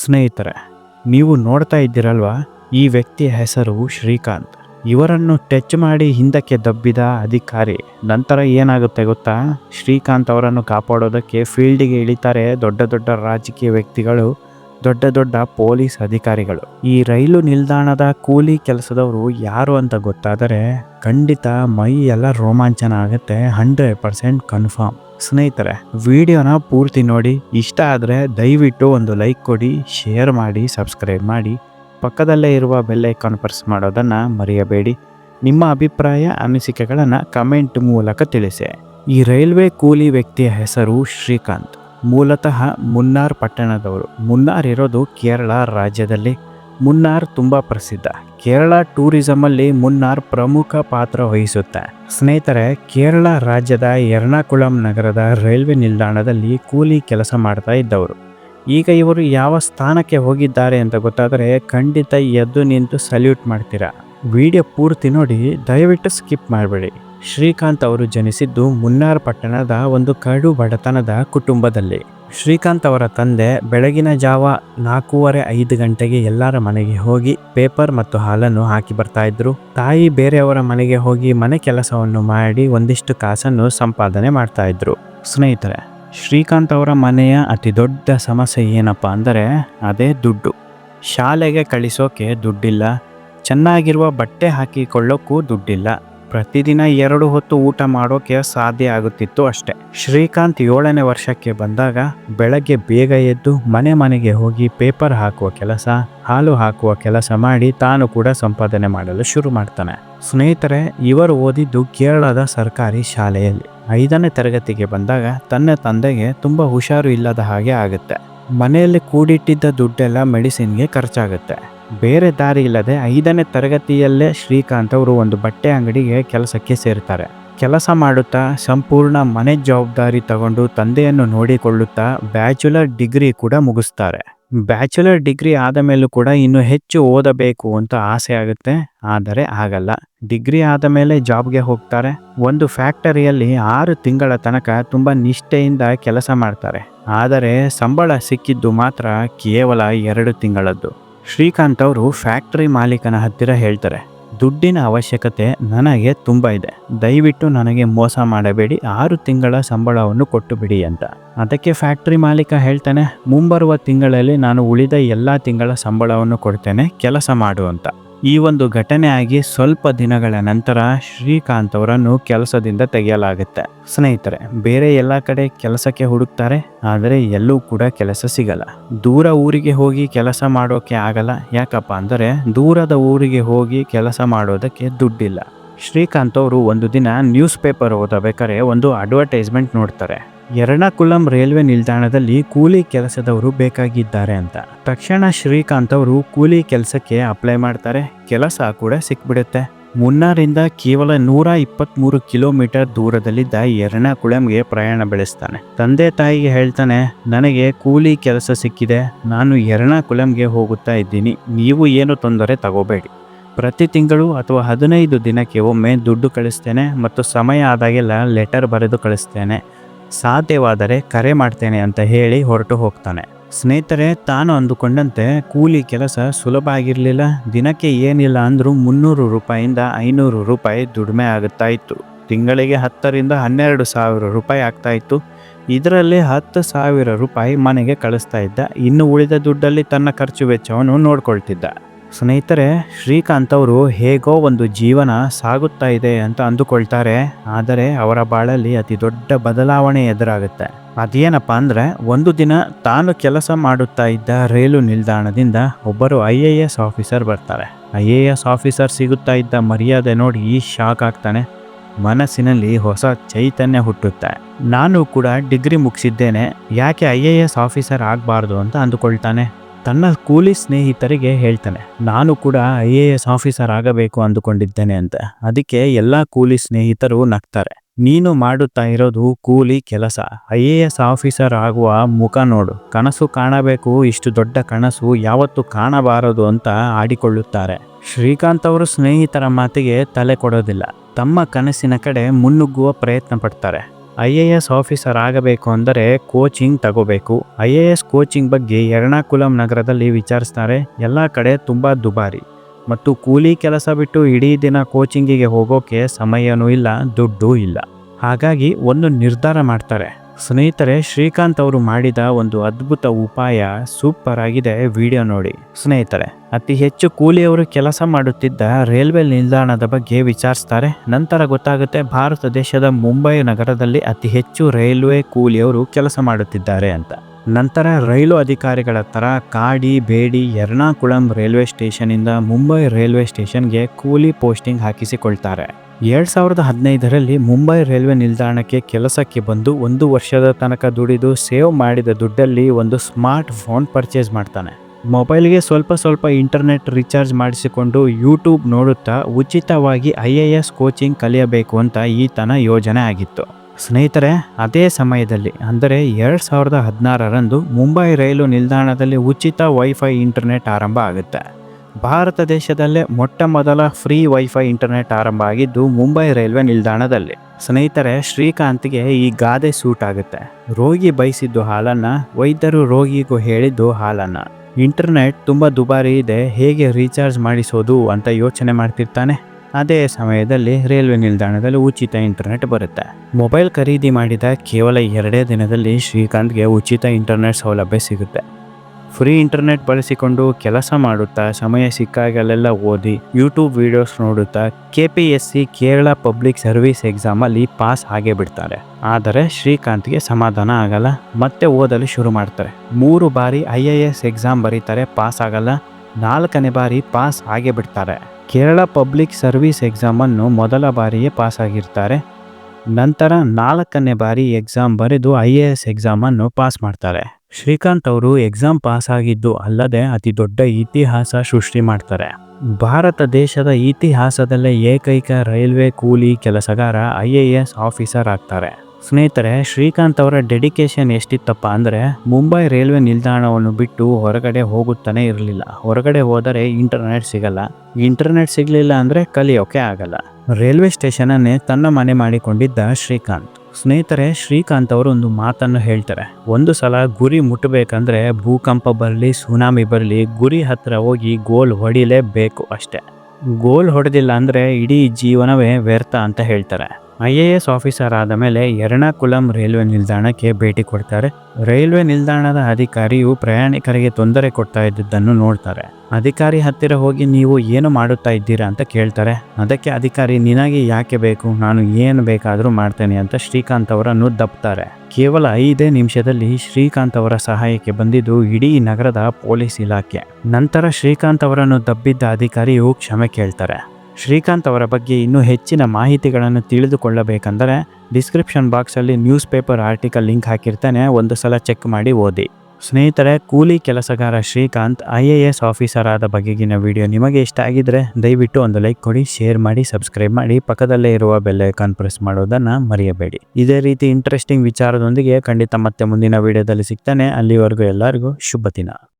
ಸ್ನೇಹಿತರೆ, ನೀವು ನೋಡ್ತಾ ಇದ್ದೀರಲ್ವಾ? ಈ ವ್ಯಕ್ತಿಯ ಹೆಸರು ಶ್ರೀಕಾಂತ್. ಇವರನ್ನು ಟಚ್ ಮಾಡಿ ಹಿಂದಕ್ಕೆ ದಬ್ಬಿದ ಅಧಿಕಾರಿ. ನಂತರ ಏನಾಗುತ್ತೆ ಗೊತ್ತಾ? ಶ್ರೀಕಾಂತ್ ಅವರನ್ನು ಕಾಪಾಡೋದಕ್ಕೆ ಫೀಲ್ಡಿಗೆ ಇಳಿತಾರೆ ದೊಡ್ಡ ದೊಡ್ಡ ರಾಜಕೀಯ ವ್ಯಕ್ತಿಗಳು. ದೊಡ್ಡ ದೊಡ್ಡ ಪೊಲೀಸ್ ಅಧಿಕಾರಿಗಳು. ಈ ರೈಲು ನಿಲ್ದಾಣದ ಕೂಲಿ ಕೆಲಸದವರು ಯಾರು ಅಂತ ಗೊತ್ತಾದರೆ ಖಂಡಿತ ಮೈ ಎಲ್ಲ ರೋಮಾಂಚನ ಆಗುತ್ತೆ, ಹಂಡ್ರೆಡ್ ಪರ್ಸೆಂಟ್ ಕನ್ಫರ್ಮ್. ಸ್ನೇಹಿತರೆ, ವಿಡಿಯೋನ ಪೂರ್ತಿ ನೋಡಿ, ಇಷ್ಟ ಆದರೆ ದಯವಿಟ್ಟು ಒಂದು ಲೈಕ್ ಕೊಡಿ, ಶೇರ್ ಮಾಡಿ, ಸಬ್ಸ್ಕ್ರೈಬ್ ಮಾಡಿ. ಪಕ್ಕದಲ್ಲೇ ಇರುವ ಬೆಲ್ ಐಕಾನ್ ಪ್ರೆಸ್ ಮಾಡೋದನ್ನು ಮರೆಯಬೇಡಿ. ನಿಮ್ಮ ಅಭಿಪ್ರಾಯ, ಅನಿಸಿಕೆಗಳನ್ನು ಕಮೆಂಟ್ ಮೂಲಕ ತಿಳಿಸಿ. ಈ ರೈಲ್ವೆ ಕೂಲಿ ವ್ಯಕ್ತಿಯ ಹೆಸರು ಶ್ರೀಕಾಂತ್. ಮೂಲತಃ ಮುನ್ನಾರ್ ಪಟ್ಟಣದವರು. ಮುನ್ನಾರ್ ಇರೋದು ಕೇರಳ ರಾಜ್ಯದಲ್ಲಿ. ಮುನ್ನಾರ್ ತುಂಬ ಪ್ರಸಿದ್ಧ. ಕೇರಳ ಟೂರಿಸಮಲ್ಲಿ ಮುನ್ನಾರ್ ಪ್ರಮುಖ ಪಾತ್ರ ವಹಿಸುತ್ತೆ. ಸ್ನೇಹಿತರೆ, ಕೇರಳ ರಾಜ್ಯದ ಎರ್ನಾಕುಳಂ ನಗರದ ರೈಲ್ವೆ ನಿಲ್ದಾಣದಲ್ಲಿ ಕೂಲಿ ಕೆಲಸ ಮಾಡ್ತಾ ಇದ್ದವರು. ಈಗ ಇವರು ಯಾವ ಸ್ಥಾನಕ್ಕೆ ಹೋಗಿದ್ದಾರೆ ಅಂತ ಗೊತ್ತಾದರೆ ಖಂಡಿತ ಎದ್ದು ನಿಂತು ಸಲ್ಯೂಟ್ ಮಾಡ್ತೀರಾ. ವಿಡಿಯೋ ಪೂರ್ತಿ ನೋಡಿ, ದಯವಿಟ್ಟು ಸ್ಕಿಪ್ ಮಾಡಬೇಡಿ. ಶ್ರೀಕಾಂತ್ ಅವರು ಜನಿಸಿದ್ದು ಮುನ್ನಾರ್ ಪಟ್ಟಣದ ಒಂದು ಕಡು ಬಡತನದ ಕುಟುಂಬದಲ್ಲಿ. ಶ್ರೀಕಾಂತ್ ಅವರ ತಂದೆ ಬೆಳಗಿನ ಜಾವ ನಾಲ್ಕೂವರೆ ಐದು ಗಂಟೆಗೆ ಎಲ್ಲರ ಮನೆಗೆ ಹೋಗಿ ಪೇಪರ್ ಮತ್ತು ಹಾಲನ್ನು ಹಾಕಿ ಬರ್ತಾ ಇದ್ರು. ತಾಯಿ ಬೇರೆಯವರ ಮನೆಗೆ ಹೋಗಿ ಮನೆ ಕೆಲಸವನ್ನು ಮಾಡಿ ಒಂದಿಷ್ಟು ಕಾಸನ್ನು ಸಂಪಾದನೆ ಮಾಡ್ತಾ ಇದ್ರು. ಸ್ನೇಹಿತರೆ, ಶ್ರೀಕಾಂತ್ ಅವರ ಮನೆಯ ಅತಿ ದೊಡ್ಡ ಸಮಸ್ಯೆ ಏನಪ್ಪ ಅಂದರೆ ಅದೇ ದುಡ್ಡು. ಶಾಲೆಗೆ ಕಳಿಸೋಕೆ ದುಡ್ಡಿಲ್ಲ. ಚೆನ್ನಾಗಿರುವ ಬಟ್ಟೆ ಹಾಕಿಕೊಳ್ಳೋಕ್ಕೂ ದುಡ್ಡಿಲ್ಲ. ಪ್ರತಿದಿನ ಎರಡು ಹೊತ್ತು ಊಟ ಮಾಡೋಕೆ ಸಾಧ್ಯ ಆಗುತ್ತಿತ್ತು ಅಷ್ಟೆ. ಶ್ರೀಕಾಂತ್ ಏಳನೇ ವರ್ಷಕ್ಕೆ ಬಂದಾಗ ಬೆಳಗ್ಗೆ ಬೇಗ ಎದ್ದು ಮನೆ ಮನೆಗೆ ಹೋಗಿ ಪೇಪರ್ ಹಾಕುವ ಕೆಲಸ, ಹಾಲು ಹಾಕುವ ಕೆಲಸ ಮಾಡಿ ತಾನು ಕೂಡ ಸಂಪಾದನೆ ಮಾಡಲು ಶುರು ಮಾಡ್ತಾನೆ. ಸ್ನೇಹಿತರೆ, ಇವರು ಓದಿದ್ದು ಕೇರಳದ ಸರ್ಕಾರಿ ಶಾಲೆಯಲ್ಲಿ. ಐದನೇ ತರಗತಿಗೆ ಬಂದಾಗ ತನ್ನ ತಂದೆಗೆ ತುಂಬ ಹುಷಾರು ಇಲ್ಲದ ಹಾಗೆ ಆಗುತ್ತೆ. ಮನೆಯಲ್ಲಿ ಕೂಡಿಟ್ಟಿದ್ದ ದುಡ್ಡೆಲ್ಲ ಮೆಡಿಸಿನ್ಗೆ ಖರ್ಚಾಗುತ್ತೆ. ಬೇರೆ ದಾರಿ ಇಲ್ಲದೆ ಐದನೇ ತರಗತಿಯಲ್ಲೇ ಶ್ರೀಕಾಂತ್ ಅವರು ಒಂದು ಬಟ್ಟೆ ಅಂಗಡಿಗೆ ಕೆಲಸಕ್ಕೆ ಸೇರ್ತಾರೆ. ಕೆಲಸ ಮಾಡುತ್ತಾ ಸಂಪೂರ್ಣ ಮನೆ ಜವಾಬ್ದಾರಿ ತಗೊಂಡು ತಂದೆಯನ್ನು ನೋಡಿಕೊಳ್ಳುತ್ತಾ ಬ್ಯಾಚುಲರ್ ಡಿಗ್ರಿ ಕೂಡ ಮುಗಿಸ್ತಾರೆ. ಬ್ಯಾಚುಲರ್ ಡಿಗ್ರಿ ಆದ ಮೇಲೂ ಕೂಡ ಇನ್ನು ಹೆಚ್ಚು ಓದಬೇಕು ಅಂತ ಆಸೆ ಆಗುತ್ತೆ, ಆದರೆ ಆಗಲ್ಲ. ಡಿಗ್ರಿ ಆದ ಮೇಲೆ ಜಾಬ್ಗೆ ಹೋಗ್ತಾರೆ. ಒಂದು ಫ್ಯಾಕ್ಟರಿಯಲ್ಲಿ ಆರು ತಿಂಗಳ ತನಕ ತುಂಬ ನಿಷ್ಠೆಯಿಂದ ಕೆಲಸ ಮಾಡ್ತಾರೆ. ಆದರೆ ಸಂಬಳ ಸಿಕ್ಕಿದ್ದು ಮಾತ್ರ ಕೇವಲ ಎರಡು ತಿಂಗಳದ್ದು. ಶ್ರೀಕಾಂತ್ ಅವರು ಫ್ಯಾಕ್ಟರಿ ಮಾಲೀಕನ ಹತ್ತಿರ ಹೇಳ್ತಾರೆ, ದುಡ್ಡಿನ ಅವಶ್ಯಕತೆ ನನಗೆ ತುಂಬ ಇದೆ. ದಯವಿಟ್ಟು ನನಗೆ ಮೋಸ ಮಾಡಬೇಡಿ. ಆರು ತಿಂಗಳ ಸಂಬಳವನ್ನು ಕೊಟ್ಟು ಬಿಡಿ ಅಂತ. ಅದಕ್ಕೆ ಫ್ಯಾಕ್ಟರಿ ಮಾಲೀಕ ಹೇಳ್ತಾನೆ, ಮುಂಬರುವ ತಿಂಗಳಲ್ಲಿ ನಾನು ಉಳಿದ ಎಲ್ಲ ತಿಂಗಳ ಸಂಬಳವನ್ನು ಕೊಡ್ತೇನೆ. ಕೆಲಸ ಮಾಡು ಅಂತ. ಈ ಒಂದು ಘಟನೆ ಆಗಿ ಸ್ವಲ್ಪ ದಿನಗಳ ನಂತರ ಶ್ರೀಕಾಂತ್ ಅವರನ್ನು ಕೆಲಸದಿಂದ ತೆಗೆಯಲಾಗುತ್ತೆ. ಸ್ನೇಹಿತರೆ, ಬೇರೆ ಎಲ್ಲ ಕಡೆ ಕೆಲಸಕ್ಕೆ ಹುಡುಕ್ತಾರೆ, ಆದರೆ ಎಲ್ಲೂ ಕೂಡ ಕೆಲಸ ಸಿಗಲ್ಲ. ದೂರ ಊರಿಗೆ ಹೋಗಿ ಕೆಲಸ ಮಾಡೋಕೆ ಆಗಲ್ಲ. ಯಾಕಪ್ಪ ಅಂದರೆ, ದೂರದ ಊರಿಗೆ ಹೋಗಿ ಕೆಲಸ ಮಾಡೋದಕ್ಕೆ ದುಡ್ಡಿಲ್ಲ. ಶ್ರೀಕಾಂತ್ ಅವರು ಒಂದು ದಿನ ನ್ಯೂಸ್ ಪೇಪರ್ ಓದಬೇಕಾದ್ರೆ ಒಂದು ಅಡ್ವರ್ಟೈಸ್ಮೆಂಟ್ ನೋಡ್ತಾರೆ. ಎರ್ನಾಕುಲಂ ರೈಲ್ವೆ ನಿಲ್ದಾಣದಲ್ಲಿ ಕೂಲಿ ಕೆಲಸದವರು ಬೇಕಾಗಿದ್ದಾರೆ ಅಂತ. ತಕ್ಷಣ ಶ್ರೀಕಾಂತ್ ಅವರು ಕೂಲಿ ಕೆಲಸಕ್ಕೆ ಅಪ್ಲೈ ಮಾಡ್ತಾರೆ. ಕೆಲಸ ಕೂಡ ಸಿಕ್ಬಿಡುತ್ತೆ. ಮುನ್ನಾರಿಂದ ಕೇವಲ ನೂರ ಇಪ್ಪತ್ತ್ಮೂರು ಕಿಲೋಮೀಟರ್ ದೂರದಲ್ಲಿದ್ದ ಎರ್ನಾಕುಳಂಗೆ ಪ್ರಯಾಣ ಬೆಳೆಸ್ತಾನೆ. ತಂದೆ ತಾಯಿಗೆ ಹೇಳ್ತಾನೆ, ನನಗೆ ಕೂಲಿ ಕೆಲಸ ಸಿಕ್ಕಿದೆ. ನಾನು ಎರ್ನಾಕುಳಂಗೆ ಹೋಗುತ್ತಾ ಇದ್ದೀನಿ. ನೀವು ಏನು ತೊಂದರೆ ತಗೋಬೇಡಿ. ಪ್ರತಿ ತಿಂಗಳು ಅಥವಾ ಹದಿನೈದು ದಿನಕ್ಕೆ ಒಮ್ಮೆ ದುಡ್ಡು ಕಳಿಸ್ತೇನೆ ಮತ್ತು ಸಮಯ ಆದಾಗೆಲ್ಲ ಲೆಟರ್ ಬರೆದು ಕಳಿಸ್ತೇನೆ. ಸಾಧ್ಯವಾದರೆ ಕರೆ ಮಾಡ್ತೇನೆ ಅಂತ ಹೇಳಿ ಹೊರಟು ಹೋಗ್ತಾನೆ. ಸ್ನೇಹಿತರೆ, ತಾನು ಅಂದುಕೊಂಡಂತೆ ಕೂಲಿ ಕೆಲಸ ಸುಲಭ ಆಗಿರಲಿಲ್ಲ. ದಿನಕ್ಕೆ ಏನಿಲ್ಲ ಅಂದರೂ ಮುನ್ನೂರು ರೂಪಾಯಿಂದ ಐನೂರು ರೂಪಾಯಿ ದುಡಿಮೆ ಆಗುತ್ತಾ ಇತ್ತು. ತಿಂಗಳಿಗೆ ಹತ್ತರಿಂದ ಹನ್ನೆರಡು ಸಾವಿರ ರೂಪಾಯಿ ಆಗ್ತಾ ಇತ್ತು. ಇದರಲ್ಲಿ ಹತ್ತು ಸಾವಿರ ರೂಪಾಯಿ ಮನೆಗೆ ಕಳಿಸ್ತಾ ಇದ್ದ. ಇನ್ನು ಉಳಿದ ದುಡ್ಡಲ್ಲಿ ತನ್ನ ಖರ್ಚು ವೆಚ್ಚವನ್ನು ನೋಡ್ಕೊಳ್ತಿದ್ದ. ಸ್ನೇಹಿತರೆ, ಶ್ರೀಕಾಂತ್ ಅವರು ಹೇಗೋ ಒಂದು ಜೀವನ ಸಾಗುತ್ತಾ ಇದೆ ಅಂತ ಅಂದುಕೊಳ್ತಾರೆ. ಆದರೆ ಅವರ ಬಾಳಲ್ಲಿ ಅತಿ ದೊಡ್ಡ ಬದಲಾವಣೆ ಎದುರಾಗುತ್ತೆ. ಅದೇನಪ್ಪ ಅಂದರೆ, ಒಂದು ದಿನ ತಾನು ಕೆಲಸ ಮಾಡುತ್ತಾ ಇದ್ದ ರೈಲು ನಿಲ್ದಾಣದಿಂದ ಒಬ್ಬರು ಐ ಎ ಎಸ್ ಆಫೀಸರ್ ಬರ್ತಾರೆ. ಐ ಎ ಎಸ್ ಆಫೀಸರ್ ಸಿಗುತ್ತಾ ಇದ್ದ ಮರ್ಯಾದೆ ನೋಡಿ ಈ ಶಾಕ್ ಆಗ್ತಾನೆ. ಮನಸ್ಸಿನಲ್ಲಿ ಹೊಸ ಚೈತನ್ಯ ಹುಟ್ಟುತ್ತೆ. ನಾನು ಕೂಡ ಡಿಗ್ರಿ ಮುಗಿಸಿದ್ದೇನೆ. ಯಾಕೆ ಐ ಎ ಎಸ್ ಆಫೀಸರ್ ಆಗಬಾರ್ದು ಅಂತ ಅಂದುಕೊಳ್ತಾನೆ. ತನ್ನ ಕೂಲಿ ಸ್ನೇಹಿತರಿಗೆ ಹೇಳ್ತಾನೆ, ನಾನು ಕೂಡ ಐ ಎ ಎಸ್ ಆಫೀಸರ್ ಆಗಬೇಕು ಅಂದುಕೊಂಡಿದ್ದೇನೆ ಅಂತ. ಅದಕ್ಕೆ ಎಲ್ಲ ಕೂಲಿ ಸ್ನೇಹಿತರು ನಗ್ತಾರೆ. ನೀನು ಮಾಡುತ್ತಾ ಇರೋದು ಕೂಲಿ ಕೆಲಸ. ಐ ಎ ಎಸ್ ಆಫೀಸರ್ ಆಗುವ ಮುಖ ನೋಡು. ಕನಸು ಕಾಣಬೇಕು. ಇಷ್ಟು ದೊಡ್ಡ ಕನಸು ಯಾವತ್ತು ಕಾಣಬಾರದು ಅಂತ ಆಡಿಕೊಳ್ಳುತ್ತಾರೆ. ಶ್ರೀಕಾಂತ್ ಅವರು ಸ್ನೇಹಿತರ ಮಾತಿಗೆ ತಲೆ ಕೊಡೋದಿಲ್ಲ. ತಮ್ಮ ಕನಸಿನ ಕಡೆ ಮುನ್ನುಗ್ಗುವ ಪ್ರಯತ್ನ ಪಡ್ತಾರೆ. ಐ ಎ ಎಸ್ ಆಫೀಸರ್ ಆಗಬೇಕು ಅಂದರೆ ಕೋಚಿಂಗ್ ತಗೋಬೇಕು. ಐ ಎ ಎಸ್ ಕೋಚಿಂಗ್ ಬಗ್ಗೆ ಎರ್ಣಾಕುಲಂ ನಗರದಲ್ಲಿ ವಿಚಾರಿಸ್ತಾರೆ. ಎಲ್ಲ ಕಡೆ ತುಂಬ ದುಬಾರಿ. ಮತ್ತು ಕೂಲಿ ಕೆಲಸ ಬಿಟ್ಟು ಇಡೀ ದಿನ ಕೋಚಿಂಗಿಗೆ ಹೋಗೋಕೆ ಸಮಯನೂ ಇಲ್ಲ, ದುಡ್ಡೂ ಇಲ್ಲ. ಹಾಗಾಗಿ ಒಂದು ನಿರ್ಧಾರ ಮಾಡ್ತಾರೆ. ಸ್ನೇಹಿತರೆ, ಶ್ರೀಕಾಂತ್ ಅವರು ಮಾಡಿದ ಒಂದು ಅದ್ಭುತ ಉಪಾಯ ಸೂಪರ್ ಆಗಿದೆ ವಿಡಿಯೋ ನೋಡಿ. ಸ್ನೇಹಿತರೆ, ಅತಿ ಹೆಚ್ಚು ಕೂಲಿಯವರು ಕೆಲಸ ಮಾಡುತ್ತಿದ್ದ ರೈಲ್ವೆ ನಿಲ್ದಾಣದ ಬಗ್ಗೆ ವಿಚಾರಿಸ್ತಾರೆ. ನಂತರ ಗೊತ್ತಾಗುತ್ತೆ ಭಾರತ ದೇಶದ ಮುಂಬೈ ನಗರದಲ್ಲಿ ಅತಿ ಹೆಚ್ಚು ರೈಲ್ವೆ ಕೂಲಿಯವರು ಕೆಲಸ ಮಾಡುತ್ತಿದ್ದಾರೆ ಅಂತ. ನಂತರ ರೈಲು ಅಧಿಕಾರಿಗಳ ತರ ಕಾಡಿ, ಬೇಡಿ, ಎರ್ನಾಕುಳಂ ರೈಲ್ವೆ ಸ್ಟೇಷನಿಂದ ಮುಂಬೈ ರೈಲ್ವೆ ಸ್ಟೇಷನ್ಗೆ ಕೂಲಿ ಪೋಸ್ಟಿಂಗ್ ಹಾಕಿಸಿಕೊಳ್ತಾರೆ. ಎರಡ್ ಸಾವಿರದ ಹದಿನೈದರಲ್ಲಿ ಮುಂಬೈ ರೈಲ್ವೆ ನಿಲ್ದಾಣಕ್ಕೆ ಕೆಲಸಕ್ಕೆ ಬಂದು ಒಂದು ವರ್ಷದ ತನಕ ದುಡಿದು ಸೇವ್ ಮಾಡಿದ ದುಡ್ಡಲ್ಲಿ ಒಂದು ಸ್ಮಾರ್ಟ್ ಫೋನ್ ಪರ್ಚೇಸ್ ಮಾಡ್ತಾನೆ. ಮೊಬೈಲ್ಗೆ ಸ್ವಲ್ಪ ಸ್ವಲ್ಪ ಇಂಟರ್ನೆಟ್ ರೀಚಾರ್ಜ್ ಮಾಡಿಸಿಕೊಂಡು ಯೂಟ್ಯೂಬ್ ನೋಡುತ್ತಾ ಉಚಿತವಾಗಿ ಐ ಎ ಎಸ್ ಕೋಚಿಂಗ್ ಕಲಿಯಬೇಕು ಅಂತ ಈತನ ಯೋಜನೆ ಆಗಿತ್ತು. ಸ್ನೇಹಿತರೆ, ಅದೇ ಸಮಯದಲ್ಲಿ, ಅಂದರೆ ಎರಡು ಸಾವಿರದ ಹದಿನಾರರಂದು ಮುಂಬೈ ರೈಲು ನಿಲ್ದಾಣದಲ್ಲಿ ಉಚಿತ ವೈಫೈ ಇಂಟರ್ನೆಟ್ ಆರಂಭ ಆಗುತ್ತೆ. ಭಾರತ ದೇಶದಲ್ಲೇ ಮೊಟ್ಟ ಮೊದಲ ಫ್ರೀ ವೈಫೈ ಇಂಟರ್ನೆಟ್ ಆರಂಭ ಆಗಿದ್ದು ಮುಂಬೈ ರೈಲ್ವೆ ನಿಲ್ದಾಣದಲ್ಲಿ. ಸ್ನೇಹಿತರೆ, ಶ್ರೀಕಾಂತ್ಗೆ ಈ ಗಾದೆ ಸೂಟ್ ಆಗುತ್ತೆ. ರೋಗಿ ಬಯಸಿದ್ದು ಹಾಲನ್ನ, ವೈದ್ಯರು ರೋಗಿಗೂ ಹೇಳಿದ್ದು ಹಾಲನ್ನ. ಇಂಟರ್ನೆಟ್ ತುಂಬ ದುಬಾರಿ ಇದೆ, ಹೇಗೆ ರೀಚಾರ್ಜ್ ಮಾಡಿಸೋದು ಅಂತ ಯೋಚನೆ ಮಾಡ್ತಿರ್ತಾನೆ. ಅದೇ ಸಮಯದಲ್ಲಿ ರೈಲ್ವೆ ನಿಲ್ದಾಣದಲ್ಲಿ ಉಚಿತ ಇಂಟರ್ನೆಟ್ ಬರುತ್ತೆ. ಮೊಬೈಲ್ ಖರೀದಿ ಮಾಡಿದ ಕೇವಲ ಎರಡೇ ದಿನದಲ್ಲಿ ಶ್ರೀಕಾಂತ್ಗೆ ಉಚಿತ ಇಂಟರ್ನೆಟ್ ಸೌಲಭ್ಯ ಸಿಗುತ್ತೆ. ಫ್ರೀ ಇಂಟರ್ನೆಟ್ ಬಳಸಿಕೊಂಡು ಕೆಲಸ ಮಾಡುತ್ತಾ ಸಮಯ ಸಿಕ್ಕಾಗಲೆಲ್ಲ ಓದಿ ಯೂಟ್ಯೂಬ್ ವಿಡಿಯೋಸ್ ನೋಡುತ್ತಾ K P S C Kerala public service ಎಕ್ಸಾಮಲ್ಲಿ ಪಾಸ್ ಆಗೇ ಬಿಡ್ತಾರೆ. ಆದರೆ ಶ್ರೀಕಾಂತ್ಗೆ ಸಮಾಧಾನ ಆಗಲ್ಲ, ಮತ್ತೆ ಓದಲು ಶುರು ಮಾಡ್ತಾರೆ. ಮೂರು ಬಾರಿ ಐ ಎ ಎಸ್ ಎಕ್ಸಾಮ್ ಬರೀತಾರೆ, ಪಾಸ್ ಆಗಲ್ಲ. ನಾಲ್ಕನೇ ಬಾರಿ ಪಾಸ್ ಆಗೇ ಬಿಡ್ತಾರೆ. ಕೇರಳ ಪಬ್ಲಿಕ್ ಸರ್ವಿಸ್ ಎಕ್ಸಾಮನ್ನು ಮೊದಲ ಬಾರಿಯೇ ಪಾಸ್ ಆಗಿರ್ತಾರೆ. ನಂತರ ನಾಲ್ಕನೇ ಬಾರಿ ಎಕ್ಸಾಮ್ ಬರೆದು ಐ ಎ ಎಸ್ ಎಕ್ಸಾಮನ್ನು ಪಾಸ್ ಮಾಡ್ತಾರೆ. ಶ್ರೀಕಾಂತ್ ಅವರು ಎಕ್ಸಾಮ್ ಪಾಸ್ ಆಗಿದ್ದು ಅಲ್ಲದೆ ಅತಿ ದೊಡ್ಡ ಇತಿಹಾಸ ಸೃಷ್ಟಿ ಮಾಡ್ತಾರೆ. ಭಾರತ ದೇಶದ ಇತಿಹಾಸದಲ್ಲೇ ಏಕೈಕ ರೈಲ್ವೆ ಕೂಲಿ ಕೆಲಸಗಾರ ಐ ಎ ಎಸ್ ಆಫೀಸರ್ ಆಗ್ತಾರೆ. ಸ್ನೇಹಿತರೆ, ಶ್ರೀಕಾಂತ್ ಅವರ ಡೆಡಿಕೇಶನ್ ಎಷ್ಟಿತ್ತಪ್ಪ ಅಂದರೆ, ಮುಂಬೈ ರೈಲ್ವೆ ನಿಲ್ದಾಣವನ್ನು ಬಿಟ್ಟು ಹೊರಗಡೆ ಹೋಗುತ್ತಾನೆ ಇರಲಿಲ್ಲ. ಹೊರಗಡೆ ಹೋದರೆ ಇಂಟರ್ನೆಟ್ ಸಿಗಲ್ಲ. ಇಂಟರ್ನೆಟ್ ಸಿಗಲಿಲ್ಲ ಅಂದರೆ ಕಲಿಯೋಕೆ ಆಗಲ್ಲ. ರೈಲ್ವೆ ಸ್ಟೇಷನನ್ನೇ ತನ್ನ ಮನೆ ಮಾಡಿಕೊಂಡಿದ್ದ ಶ್ರೀಕಾಂತ್. ಸ್ನೇಹಿತರೆ, ಶ್ರೀಕಾಂತ್ ಅವರು ಒಂದು ಮಾತನ್ನು ಹೇಳ್ತಾರೆ. ಒಂದು ಸಲ ಗುರಿ ಮುಟ್ಟಬೇಕಂದ್ರೆ ಭೂಕಂಪ ಬರಲಿ ಸುನಾಮಿ ಬರಲಿ, ಗುರಿ ಹತ್ರ ಹೋಗಿ ಗೋಲ್ ಹೊಡಿಲೇಬೇಕು ಅಷ್ಟೇ. ಗೋಲ್ ಹೊಡೆದಿಲ್ಲ ಅಂದರೆ ಇಡೀ ಜೀವನವೇ ವ್ಯರ್ಥ ಅಂತ ಹೇಳ್ತಾರೆ. ಐ ಎ ಎಸ್ ಆಫೀಸರ್ ಆದ ಮೇಲೆ ಎರ್ಣಾಕುಲಂ ರೈಲ್ವೆ ನಿಲ್ದಾಣಕ್ಕೆ ಭೇಟಿ ಕೊಡ್ತಾರೆ. ರೈಲ್ವೆ ನಿಲ್ದಾಣದ ಅಧಿಕಾರಿಯು ಪ್ರಯಾಣಿಕರಿಗೆ ತೊಂದರೆ ಕೊಡ್ತಾ ಇದ್ದದ್ದನ್ನು ನೋಡ್ತಾರೆ. ಅಧಿಕಾರಿ ಹತ್ತಿರ ಹೋಗಿ ನೀವು ಏನು ಮಾಡುತ್ತಾ ಇದ್ದೀರಾ ಅಂತ ಕೇಳ್ತಾರೆ. ಅದಕ್ಕೆ ಅಧಿಕಾರಿ, ನಿನಗೆ ಯಾಕೆ ಬೇಕು? ನಾನು ಏನು ಬೇಕಾದರೂ ಮಾಡ್ತೇನೆ ಅಂತ ಶ್ರೀಕಾಂತ್ ಅವರನ್ನು ದಬ್ತಾರೆ ಕೇವಲ ಐದೇ ನಿಮಿಷದಲ್ಲಿ ಶ್ರೀಕಾಂತ್ ಅವರ ಸಹಾಯಕ್ಕೆ ಬಂದಿದ್ದು ಇಡೀ ನಗರದ ಪೊಲೀಸ್ ಇಲಾಖೆ. ನಂತರ ಶ್ರೀಕಾಂತ್ ಅವರನ್ನು ದಬ್ಬಿದ್ದ ಅಧಿಕಾರಿಯು ಕ್ಷಮೆ ಕೇಳ್ತಾರೆ. ಶ್ರೀಕಾಂತ್ ಅವರ ಬಗ್ಗೆ ಇನ್ನೂ ಹೆಚ್ಚಿನ ಮಾಹಿತಿಗಳನ್ನು ತಿಳಿದುಕೊಳ್ಳಬೇಕೆಂದರೆ ಡಿಸ್ಕ್ರಿಪ್ಷನ್ ಬಾಕ್ಸಲ್ಲಿ ನ್ಯೂಸ್ ಪೇಪರ್ ಆರ್ಟಿಕಲ್ ಲಿಂಕ್ ಹಾಕಿರ್ತಾನೆ, ಒಂದು ಸಲ ಚೆಕ್ ಮಾಡಿ ಓದಿ. ಸ್ನೇಹಿತರೆ, ಕೂಲಿ ಕೆಲಸಗಾರ Srikanth, I A S officer ಆದ ಬಗೆಗಿನ ವಿಡಿಯೋ ನಿಮಗೆ ಇಷ್ಟ ಆಗಿದ್ರೆ ದಯವಿಟ್ಟು ಒಂದು ಲೈಕ್ ಕೊಡಿ, ಶೇರ್ ಮಾಡಿ, ಸಬ್ಸ್ಕ್ರೈಬ್ ಮಾಡಿ, ಪಕ್ಕದಲ್ಲೇ ಇರುವ ಬೆಲ್ ಐಕಾನ್ ಪ್ರೆಸ್ ಮಾಡೋದನ್ನು ಮರೆಯಬೇಡಿ. ಇದೇ ರೀತಿ ಇಂಟ್ರೆಸ್ಟಿಂಗ್ ವಿಚಾರದೊಂದಿಗೆ ಖಂಡಿತ ಮತ್ತೆ ಮುಂದಿನ ವಿಡಿಯೋದಲ್ಲಿ ಸಿಗ್ತಾನೆ. ಅಲ್ಲಿವರೆಗೂ ಎಲ್ಲರಿಗೂ ಶುಭ ದಿನ.